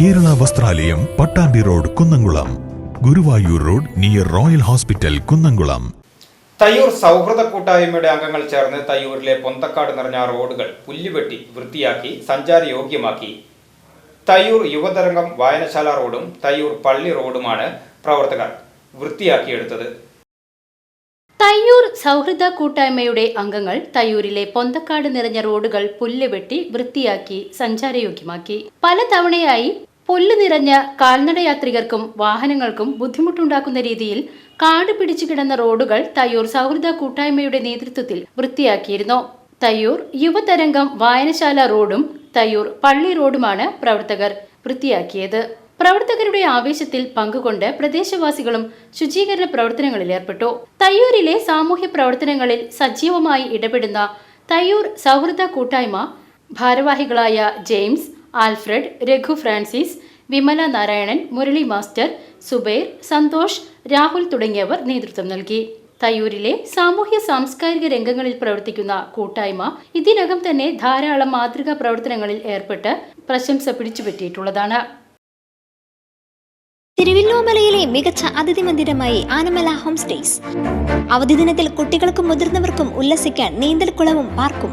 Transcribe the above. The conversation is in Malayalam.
Kerala Vastralayam Pattambi road Kunnamkulam. Guruvayur road near royal hospital Kunnamkulam. Thayyur സൗഹൃദ കൂട്ടായ്മയുടെ അംഗങ്ങൾ ചേർന്ന് തയ്യൂരിലെ പൊന്തക്കാട് നിറഞ്ഞ റോഡുകൾ പുല്ലുവെട്ടി വൃത്തിയാക്കി സഞ്ചാരയോഗ്യമാക്കി. തയ്യൂർ യുവതരംഗം വായനശാല റോഡും തയ്യൂർ പള്ളി റോഡുമാണ് പ്രവർത്തകർ വൃത്തിയാക്കിയെടുത്തത്. തയ്യൂർ സൗഹൃദ കൂട്ടായ്മയുടെ അംഗങ്ങൾ തയ്യൂരിലെ പൊന്തക്കാട് നിറഞ്ഞ റോഡുകൾ പുല്ല് വെട്ടി വൃത്തിയാക്കി സഞ്ചാരയോഗ്യമാക്കി. പലതവണയായി പുല്ല് നിറഞ്ഞ കാൽനടയാത്രികർക്കും വാഹനങ്ങൾക്കും ബുദ്ധിമുട്ടുണ്ടാക്കുന്ന രീതിയിൽ കാട് പിടിച്ചു കിടന്ന റോഡുകൾ തയ്യൂർ സൗഹൃദ കൂട്ടായ്മയുടെ നേതൃത്വത്തിൽ വൃത്തിയാക്കിയിരുന്നു. തയ്യൂർ യുവതരംഗം വായനശാല റോഡും തയ്യൂർ പള്ളി റോഡുമാണ് പ്രവർത്തകർ വൃത്തിയാക്കിയത്. പ്രവർത്തകരുടെ ആവേശത്തിൽ പങ്കുകൊണ്ട് പ്രദേശവാസികളും ശുചീകരണ പ്രവർത്തനങ്ങളിൽ ഏർപ്പെട്ടു. തയ്യൂരിലെ സാമൂഹ്യ പ്രവർത്തനങ്ങളിൽ സജീവമായി ഇടപെടുന്ന തയ്യൂർ സൗഹൃദ കൂട്ടായ്മ ഭാരവാഹികളായ James Alfred Raghu Francis Vimala Narayanan Murali master Subair Santhosh Rahul തുടങ്ങിയവർ നേതൃത്വം നൽകി. തയ്യൂരിലെ സാമൂഹ്യ സാംസ്കാരിക രംഗങ്ങളിൽ പ്രവർത്തിക്കുന്ന കൂട്ടായ്മ ഇതിനകം തന്നെ ധാരാളം മാതൃകാ പ്രവർത്തനങ്ങളിൽ ഏർപ്പെട്ട് പ്രശംസ പിടിച്ചുപറ്റിയിട്ടുള്ളതാണ്. തിരുവല്ലോമലയിലെ മികച്ച അതിഥി മന്ദിരമായി ആനമല ഹോം സ്റ്റേസ്. അവധി ദിനത്തിൽ കുട്ടികൾക്കും മുതിർന്നവർക്കും ഉല്ലസിക്കാൻ നീന്തൽക്കുളവും പാർക്കും.